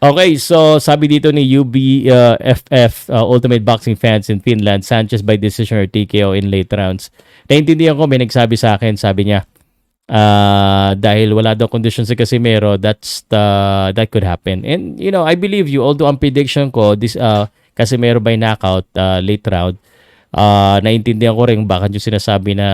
Okay, so sabi dito ni UBFF, uh, Ultimate Boxing Fans in Finland, Sanchez by decision or TKO in late rounds. Naintindihan ko, may nagsabi sa akin, sabi niya, ah, dahil wala daw condition si Casimero, that's the, that could happen. And, you know, I believe you, although ang prediction ko, this uh, Casimero by knockout, uh, late round, uh, naintindihan ko rin bakit yung sinasabi na,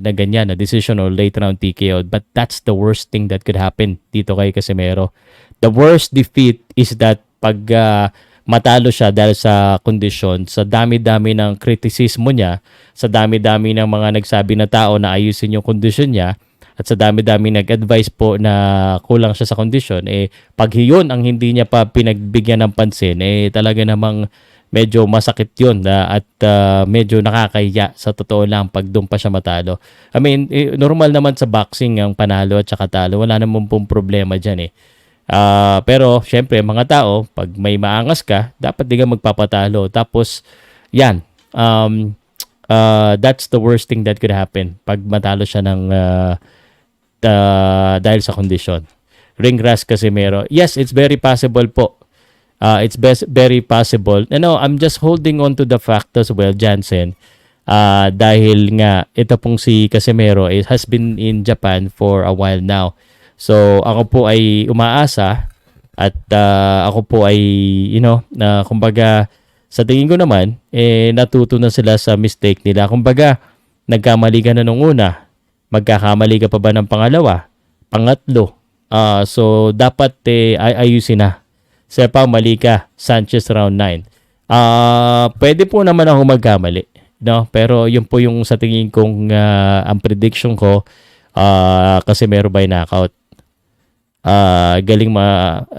na ganyan, na decision or late round TKO. But that's the worst thing that could happen dito kay Casimero the worst defeat is that pag ah, matalo siya dahil sa kondisyon, sa dami-dami ng kritisismo niya, sa dami-dami ng mga nagsabi na tao na ayusin yung kondisyon niya, at sa dami-dami nag-advise po na kulang siya sa kondisyon, eh pag yun ang hindi niya pa pinagbigyan ng pansin, eh talaga namang medyo masakit yun na, at ah, medyo nakakahiya sa totoo lang pag doon pa siya matalo. I mean, eh, normal naman sa boxing ang panalo at saka talo. Wala naman pong problema dyan eh. Ah, pero syempre mga tao, pag may maangas ka, dapat di ka magpapatalo. Tapos yan, um, uh, that's the worst thing that could happen pag matalo siya ng uh, uh, dahil sa kondisyon. Ring rust Casimero. Yes, it's very possible po. Uh, it's best, very possible. You know, I'm just holding on to the fact as well, Jansen. Uh, dahil nga, ito pong si Casimero is, has been in Japan for a while now. So, ako po ay umaasa at uh, ako po ay, you know, na kumbaga, sa tingin ko naman, eh, natuto na sila sa mistake nila. Kumbaga, nagkamali ka na nung una, magkakamali ka pa ba ng pangalawa, pangatlo. Ah, so, dapat eh, ay ayusin na. Sepa, mali ka, Sanchez round 9. Ah, pwede po naman ako magkamali. No? Pero yun po yung sa tingin kong ah, ang prediction ko ah, kasi meron by knockout. Ah, galing ma